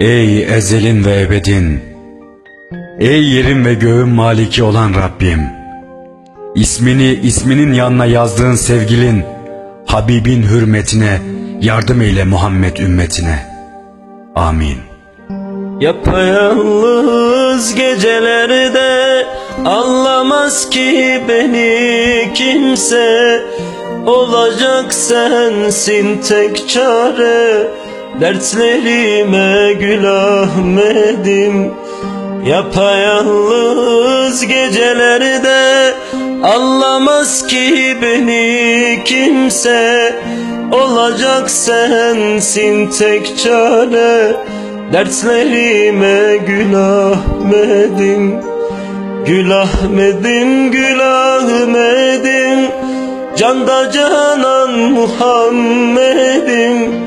Ey ezelin ve ebedin, ey yerin ve göğün maliki olan Rabbim, ismini isminin yanına yazdığın sevgilin, Habibin hürmetine yardım eyle Muhammed ümmetine. Amin. Yapayalnız gecelerde anlamaz ki beni kimse Olacak sensin tek çare Dertlerime gül Ahmet'im Yapayalnız gecelerde anlamaz ki beni kimse. Olacak sensin tek çare. Dertlerime gül Ahmet'im Gül Ahmet'im gül Ahmet'im Canda canan Muhammed'im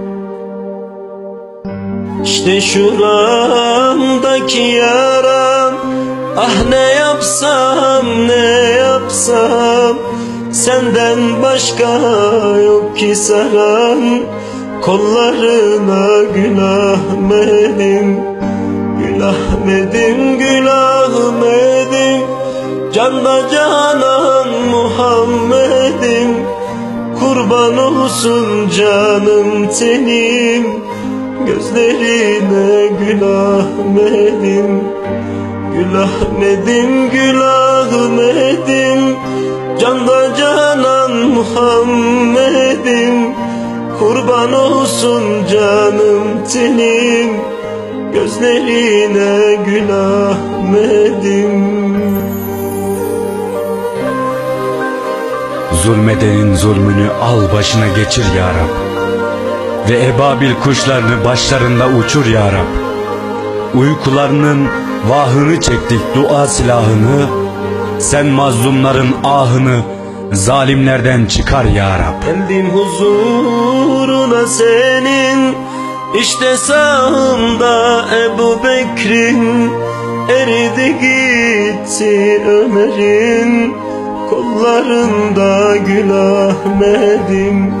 İşte şuramdaki yaram. Ah ne yapsam ne yapsam? Senden başka yok ki saran. Kollarına gül Ahmet'im Gül Ahmet'im gül Ahmet'im Canda canan Muhammed'im. Kurban olsun canım tenim Gözlerine Ahmet'im gül Ahmet'im Canda canan Muhammed'im. Kurban olsun canım tenim Gözlerine gül Ahmet'im Zulmedenin zulmünü al başına geçir ya Rab. Ve ebabil kuşlarını başlarında uçur ya Rab. Uykularının vahını çektik dua silahını. Sen mazlumların ahını zalimlerden çıkar ya Rab. Geldim huzuruna senin İşte sağımda Ebu Bekir'in Eridi gitti Ömer'in Kollarında Gül Ahmet'im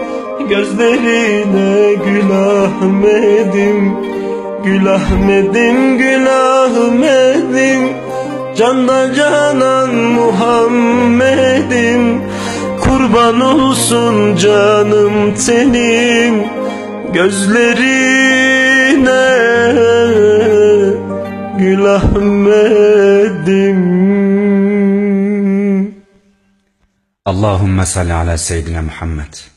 Gözlerine gül Ahmet'im Gül Ahmet'im gül Ahmet'im Canda canan Muhammed'im Kurban olsun canım tenim Gözlerine Gül Ahmet'im Allahümme salli ala seyyidina Muhammed.